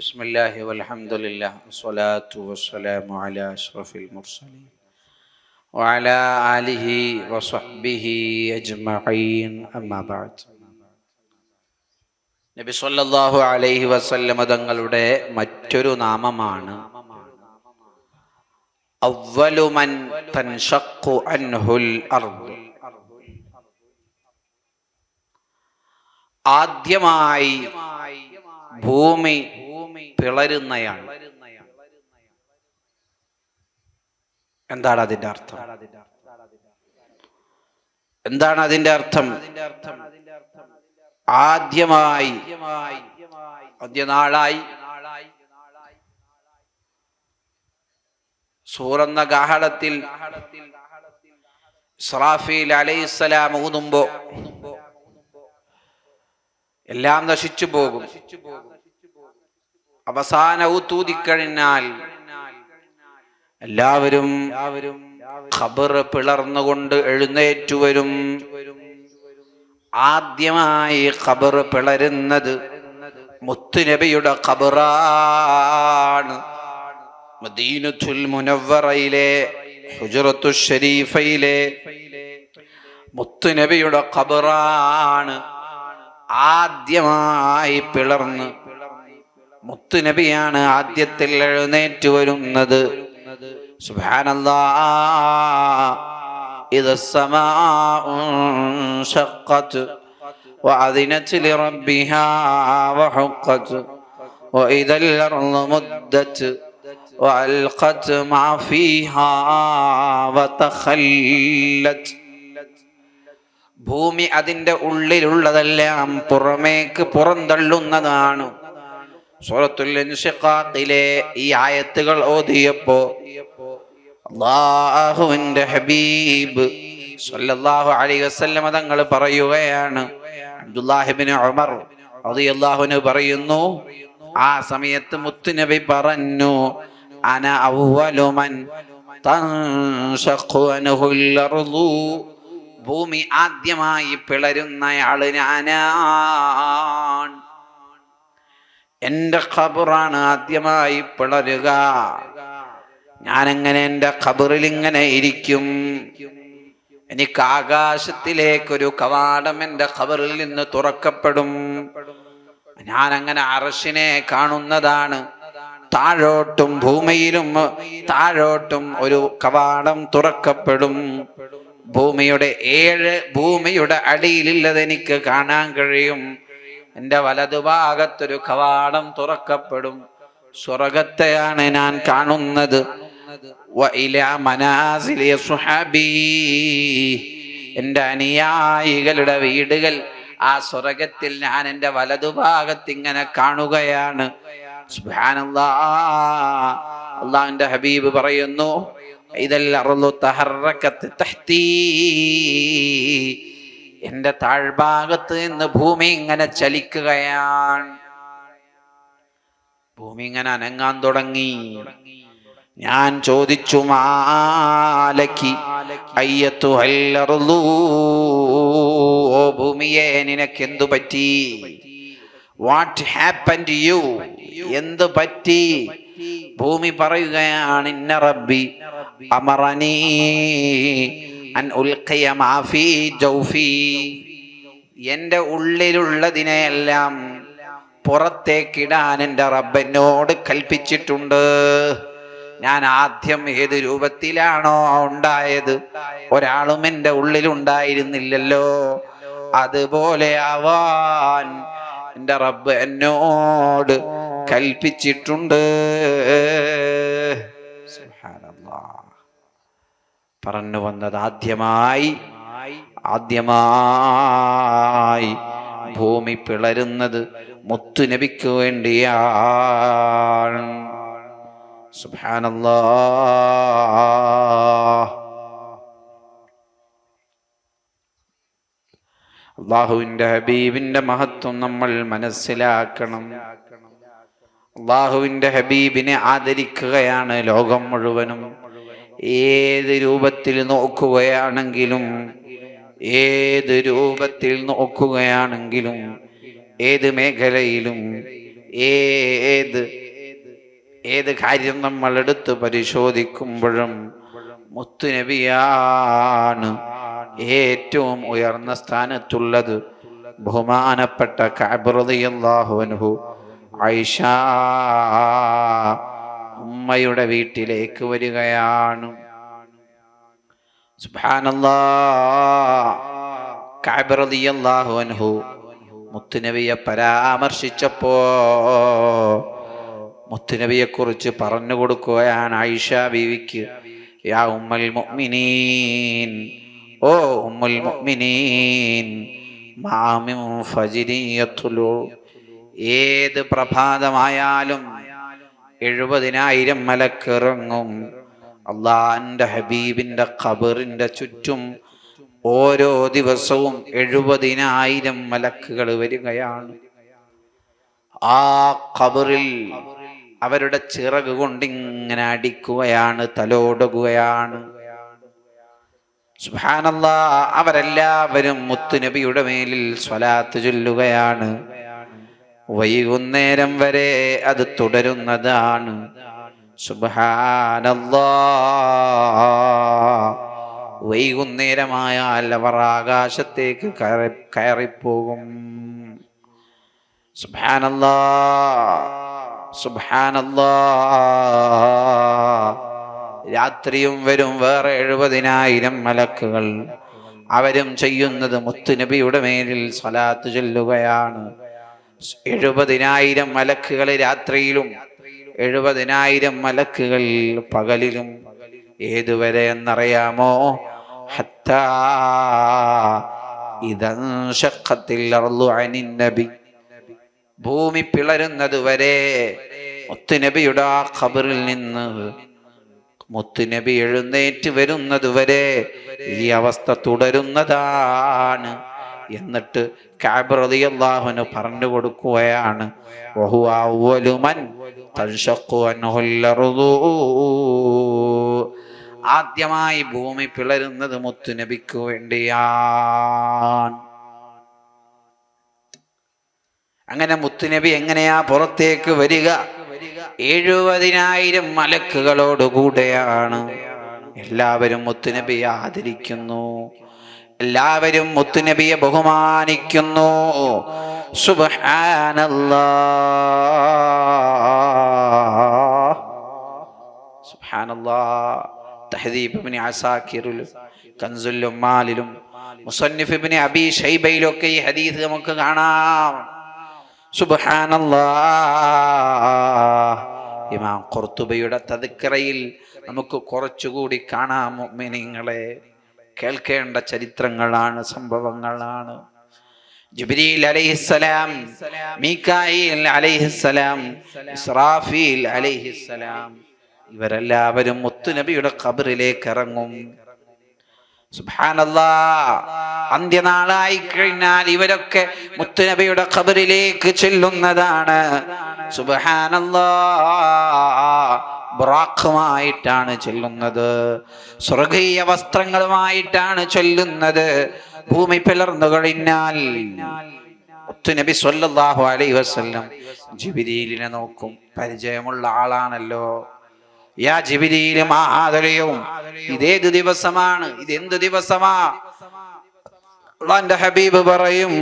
بسم الله والحمد لله والصلاة والسلام على أشرف المرسلين وعلى آله وصحبه أجمعين أما بعد നബി സല്ലല്ലാഹു അലൈഹി വസല്ലമ തങ്ങളുടെ മറ്റൊരു നാമമാണ് അവ്വലു മൻ തൻഷഖു അൻഹുൽ അർദ് ആദ്യമായി ഭൂമി പിളരുന്നയാൾ. എന്താണ് അതിന്റെ അർത്ഥം? എന്താണ് അതിന്റെ അർത്ഥം? ആദ്യമായി ആദ്യനാളായി സൂറന്ന ഗാഹളത്തിൽ സ്രാഫീൽ അലൈസലാം ഊതുമ്പോ എല്ലാം നശിച്ചു പോകും. അവസാന തൂതിക്കഴിഞ്ഞാൽ എല്ലാവരും ഖബർ പിളർന്നുകൊണ്ട് എഴുന്നേറ്റു വരും ആദ്യമായി ഖബർ പിളരുന്നത് മുത്തുനബിയുടെ ഖബറാണ്. മദീനത്തുൽ മുനവ്വറയിലെ ഹുജറത്തു ഷരീഫയിലെ മുത്തുനബിയുടെ ഖബറാണ് ആദ്യമായി പിളർന്ന് മുത്തുനബിയാണ് ആദ്യത്തിൽ എഴുന്നേറ്റ് വരുന്നത് സുബ്ഹാനല്ലാ إذا السماء انشقت وأذنت لربها وحقت وإذا الأرض مدت وألقت ما فيها وتخلت ഭൂമി അതിൻ്റെ ഉള്ളിലുള്ളതെല്ലാം പുറമേക്ക് പുറന്തള്ളുന്നതാണ് സൂറത്തുൽ ഇൻഷിഖാഖിലെ ഈ ആയത്തുകൾ ഓതിയപ്പോ അള്ളാഹുവിന്റെ ഹബീബ് സല്ലല്ലാഹു അലൈഹി വസല്ലം തങ്ങൾ പറയുകയാണ്. അബ്ദുല്ലാഹിബ്നു ഉമർ റളിയല്ലാഹുവിന് പറയുന്നു ആ സമയത്ത് മുത്തുനബി പറഞ്ഞു അന അവ്വലു മൻ തൻഷഖു അൻഹുൽ അർളു ഭൂമി ആദ്യമായി പിളരുന്നയാൾ ഞാനാണ്. എന്റെ ഖബറാണ് ആദ്യമായി പിളരുക. ഞാനെങ്ങനെ എന്റെ ഖബറിൽ ഇങ്ങനെ ഇരിക്കും? എനിക്ക് ആകാശത്തിലേക്കൊരു കവാടം എന്റെ ഖബറിൽ നിന്ന് തുറക്കപ്പെടും. ഞാൻ അങ്ങനെ അറശിനെ കാണുന്നതാണ്. താഴോട്ടും ഭൂമിയിലും താഴോട്ടും ഒരു കവാടം തുറക്കപ്പെടും. ഭൂമിയുടെ ഏഴ് ഭൂമിയുടെ അടിയിലുള്ളത് എനിക്ക് കാണാൻ കഴിയും. എന്റെ വലതുഭാഗത്തൊരു കവാടം തുറക്കപ്പെടും. സ്വർഗത്തെയാണ് ഞാൻ കാണുന്നത്. എന്റെ അനുയായികളുടെ വീടുകൾ ആ സ്വർഗത്തിൽ ഞാൻ എന്റെ വലതുഭാഗത്ത് ഇങ്ങനെ കാണുകയാണ്. അള്ളാഹുന്റെ ഹബീബ് പറയുന്നു ഇതെല്ലാം എന്റെ താഴ്ഭാഗത്ത് നിന്ന് ഭൂമി ഇങ്ങനെ ചലിക്കുകയാണ്. ഭൂമി ഇങ്ങനെ അനങ്ങാൻ തുടങ്ങി. ഞാൻ ചോദിച്ചു മാലക്കി അയ്യത്തു അല്ലറുതു ഓ ഭൂമിയെ നിനക്ക് എന്തു പറ്റി? വാട്ട് ഹാപ്പൻ ടു യു എന്ത് പറ്റി? ഭൂമി പറയുകയാണ് ഇന്ന റബ്ബി അമറനീ അൻ ഉൽഖയ മാഫി ജൗഫി. എന്റെ ഉള്ളിലുള്ളതിനെയെല്ലാം പുറത്തേക്കിടാൻ എന്റെ റബ്ബനോട് കൽപ്പിച്ചിട്ടുണ്ട്. ഞാൻ ആദ്യം ഏത് രൂപത്തിലാണോ ഉണ്ടായത് ഒരാളും എന്റെ ഉള്ളിലുണ്ടായിരുന്നില്ലല്ലോ. അതുപോലെ ആവാൻ എന്റെ റബ്ബ് എന്നോട് കൽപ്പിച്ചിട്ടുണ്ട്. പറഞ്ഞു വന്നത് ആദ്യമായി. ആദ്യമായി ഭൂമി പിളരുന്നത് മുത്തുനബിക്ക് വേണ്ടിയാണ്. അള്ളാഹുവിന്റെ അള്ളാഹുവിന്റെ ഹബീബിന്റെ മഹത്വം നമ്മൾ മനസ്സിലാക്കണം. അള്ളാഹുവിന്റെ ഹബീബിനെ ആദരിക്കുകയാണ് ലോകം മുഴുവനും. ഏത് രൂപത്തിൽ നോക്കുകയാണെങ്കിലും ഏത് രൂപത്തിൽ നോക്കുകയാണെങ്കിലും ഏത് മേഖലയിലും ഏത് ഏത് കാര്യം നമ്മൾ എടുത്ത് പരിശോധിക്കുമ്പോഴും മുത്തുനബിയാണ് ഏറ്റവും ഉയർന്ന സ്ഥാനത്തുള്ളത്. ബഹുമാനപ്പെട്ട കഅബ്റളിയല്ലാഹുഅൻഹു ഐഷ ഉമ്മയുടെ വീട്ടിലേക്ക് വരികയാണ്. സുബാനല്ലാഹു മുത്തുനബിയെ പരാമർശിച്ചപ്പോ മുത്തുനബിയെ കുറിച്ച് പറഞ്ഞു കൊടുക്കുകയാണ് ആയിഷ ബീവിക്ക്. യാ ഉമ്മൽ മുഅ്മിനീൻ ഓ ഉമ്മൽ മുഅ്മിനീൻ മാമിൻ ഫജ്രിയത്തുലു ഏത് പ്രഭാതമായാലും എഴുപതിനായിരം മലക്കിറങ്ങും. അള്ളാന്റെ ഹബീബിന്റെ ഖബറിന്റെ ചുറ്റും ഓരോ ദിവസവും എഴുപതിനായിരം മലക്കുകൾ വരികയാണ്. ആ ഖബറിൽ അവരുടെ ചിറക് കൊണ്ട് ഇങ്ങനെ അടിക്കുകയാണ് തലോടുകയാണ്. സുഹാനല്ല അവരെല്ലാവരും മുത്തുനബിയുടെ മേലിൽ സ്വലാത്ത് ചൊല്ലുകയാണ്. വൈകുന്നേരം വരെ അത് തുടരുന്നതാണ്. വൈകുന്നേരമായാൽ അവർ ആകാശത്തേക്ക് കയറി കയറിപ്പോകും. രാത്രിയും വരും വേറെ എഴുപതിനായിരം മലക്കുകൾ. അവരും ചെയ്യുന്നത് മുത്തുനബിയുടെ മേലിൽ സ്വലാത്ത് ചൊല്ലുകയാണ്. എഴുപതിനായിരം മലക്കുകൾ രാത്രിയിലും എഴുപതിനായിരം മലക്കുകൾ പകലിലും. ഏതുവരെ എന്നറിയാമോ? ഹത്താ ഭൂമി പിളരുന്നത് വരെ മുത്തുനബിയുടെ ആ ഖബറിൽ നിന്ന് മുത്തുനബി എഴുന്നേറ്റ് വരുന്നത് വരെ ഈ അവസ്ഥ തുടരുന്നതാണ്. എന്നിട്ട് കാബ്രതിയല്ലാഹുന് പറഞ്ഞു കൊടുക്കുകയാണ്. ആദ്യമായി ഭൂമി പിളരുന്നത് മുത്തുനബിക്ക് വേണ്ടിയാണ്. അങ്ങനെ മുത്തുനബി എങ്ങനെയാ പുറത്തേക്ക് വരിക? എഴുപതിനായിരം മലക്കുകളോടുകൂടെയാണ്. എല്ലാവരും മുത്തുനബിയെ ആദരിക്കുന്നു. എല്ലാവരും മുത്തുനബിയെ ബഹുമാനിക്കുന്നു. സുബ്ഹാനല്ലാ. അബീ ഷൈബയിലൊക്കെ ഈ ഹദീസ് നമുക്ക് കാണാം. സുബ്ഹാനല്ലാ. ഇമാം ഖുർത്തുബയുടെ തദ്ക്കറയിൽ നമുക്ക് കുറച്ചുകൂടി കാണാം മുഅ്മിനീങ്ങളെ. കേൾക്കേണ്ട ചരിത്രങ്ങളാണ് സംഭവങ്ങളാണ്. ജിബ്രീൽ അലൈഹിസ്സലാം മീക്കായിൽ അലൈഹിസ്സലാം ഇസ്രാഫീൽ അലൈഹിസ്സലാം ഇവരെല്ലാവരും മുത്തുനബിയുടെ ഖബറിലേക്ക് ഇറങ്ങും. സുബ്ഹാനല്ലാ അന്ത്യനാളായി കഴിഞ്ഞാൽ ഇവരൊക്കെ മുത്തുനബിയുടെ ഖബറിലേക്ക് ചെല്ലുന്നതാണ്. സുബ്ഹാനല്ലാ ബ്രാഖുമായിട്ടാണ് ചെല്ലുന്നത്. സ്വർഗീയ വസ്ത്രങ്ങളുമായിട്ടാണ് ചൊല്ലുന്നത്. ഭൂമി പിളർന്നു കഴിഞ്ഞാൽ നബി സ്വല്ലല്ലാഹു അലൈ വസ്ല്ലം ജിബിരിയിലിനെ നോക്കും. പരിചയമുള്ള ആളാണല്ലോ. യാ ജിബിരിയിലും ആദരയും ഇതേത് ദിവസമാണ് ഇതെന്ത് ദിവസമാ? ഹബീബ് പറയും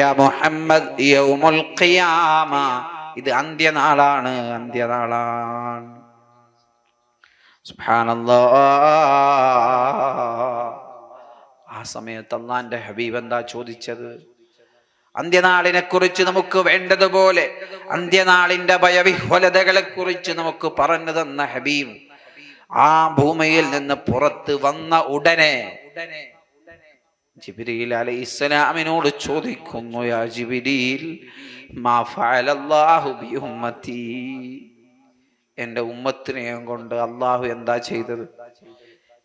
യാ മുഹമ്മദ് യൗമുൽ ഖിയാമ ഇത് അന്ത്യനാളാണ് അന്ത്യനാളാണ്. സുബ്ഹാനല്ലാ. ആ സമയത്ത് അള്ളാന്റെ ഹബീബ് എന്താ ചോദിച്ചത്? അന്ത്യനാളിനെ കുറിച്ച് നമുക്ക് വേണ്ടതുപോലെ അന്ത്യനാളിന്റെ ഭയവിഹ്വലതകളെ കുറിച്ച് നമുക്ക് പറഞ്ഞു തന്ന ഹബീബ് ആ ഭൂമിയിൽ നിന്ന് പുറത്ത് വന്ന ഉടനെ ജിബിരിയിൽ അലൈഹി ഇസ്ലാമിനോട് ചോദിക്കുന്നു യാ ജിബിരിയിൽ മാ ബി എന്റെ ഉമ്മത്തിനെയും കൊണ്ട് അള്ളാഹു എന്താ ചെയ്തത്?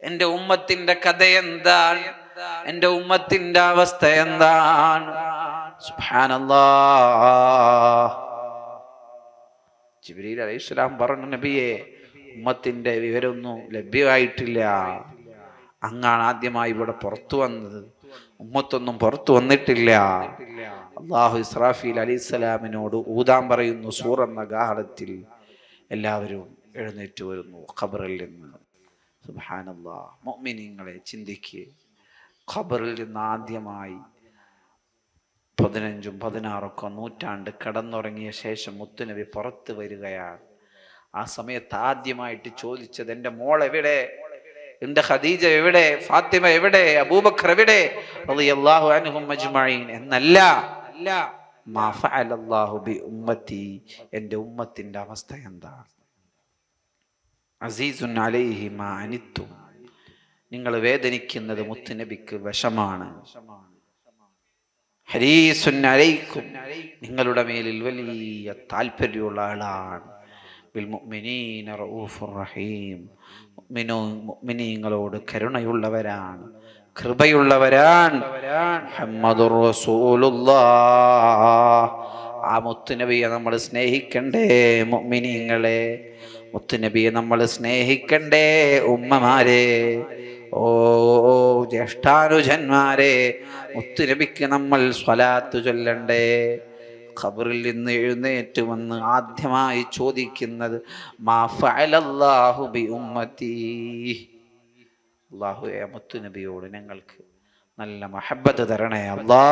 എന്റെ ഉമ്മത്തിന്റെ കഥ എന്താണ്? എന്റെ ഉമ്മത്തിന്റെ അവസ്ഥ എന്താണ്? ജിബിരിയിൽ അലൈഹി സ്വലാം പറഞ്ഞു നബിയെ ഉമ്മത്തിന്റെ വിവരമൊന്നും ലഭ്യമായിട്ടില്ല. അങ്ങാണ് ആദ്യമായി ഇവിടെ പുറത്തു വന്നത്. ഉമ്മത്തൊന്നും പുറത്തു വന്നിട്ടില്ല. അള്ളാഹു ഇസ്രാഫീൽ അലിസ്സലാമിനോട് ഊതാൻ പറയുന്നു സൂർ എന്ന ഗാഹളത്തിൽ എല്ലാവരും എഴുന്നേറ്റ് വരുന്നു ഖബറിൽ നിന്ന്. സുബാനല്ലാ മൊമിനിങ്ങളെ ചിന്തിക്കുക ഖബറിൽ നിന്ന് ആദ്യമായി പതിനഞ്ചും പതിനാറൊക്കെ നൂറ്റാണ്ട് കടന്നുറങ്ങിയ ശേഷം മുത്തുനബി പുറത്ത് വരികയാണ്. ആ സമയത്ത് ആദ്യമായിട്ട് ചോദിച്ചത് എന്റെ മോൾ എവിടെ എന്റെ ഖദീജ എവിടെ? ഫാത്തിമ എവിടെ? അബൂബക്കർ എവിടെ? റളിയല്ലാഹു അൻഹും അജ്മഈൻ. എന്നല്ല. അല്ല മാ ഫഅലല്ലാഹു ബി ഉമ്മത്തി. എന്റെ ഉമ്മത്തിന്റെ അവസ്ഥ എന്താണ് അസീസുൻ അലൈഹി മാ അനിത്തും. നിങ്ങൾ വേദനിക്കുന്നത് മുത്തുനബിക്ക് വിഷമാണ്. ഹരീസുൻ അലൈക്കും. നിങ്ങളുടെ മേലിൽ വലിയ താല്പര്യമുള്ള ആളാണ്. ബിൽ മുഅ്മിനീന റഊഫുർ റഹീം. മുഅ്മിനോ മുഅ്മിനീങ്ങളോട് കരുണയുള്ളവരാണ്. കൃപയുള്ളവരാണ്. റസൂലുള്ളാഹ്. ആ മുത്തുനബിയെ നമ്മൾ സ്നേഹിക്കണ്ടേ മുഅ്മിനീങ്ങളെ. മുത്തുനബിയെ നമ്മൾ സ്നേഹിക്കണ്ടേ ഉമ്മമാരെ. ഓ, ജ്യേഷ്ഠാനുജന്മാരെ. മുത്തുനബിക്ക് നമ്മൾ സ്വലാത്തു ചൊല്ലണ്ടേ. ഖബറിൽ നിന്ന് എഴുന്നേറ്റ് വന്ന് ആദ്യമായി ചോദിക്കുന്നത് മാ ഫഅലല്ലാഹു ബി ഉമ്മത്തി മുത്തുനബിയോട് ഞങ്ങൾക്ക് നല്ല മഹബത്ത് തരണേ അല്ലാ.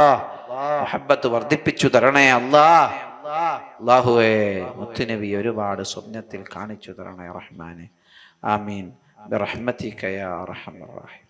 മഹബത്ത് വർദ്ധിപ്പിച്ചു തരണേ അല്ലാ. അള്ളാഹുവേ മുത്തുനബി ഒരുപാട് സ്വപ്നത്തിൽ കാണിച്ചു തരണേ റഹ്മാനെ. ആമീൻ. റഹ്മത്തി യാ റഹ്മാൻ റഹീം.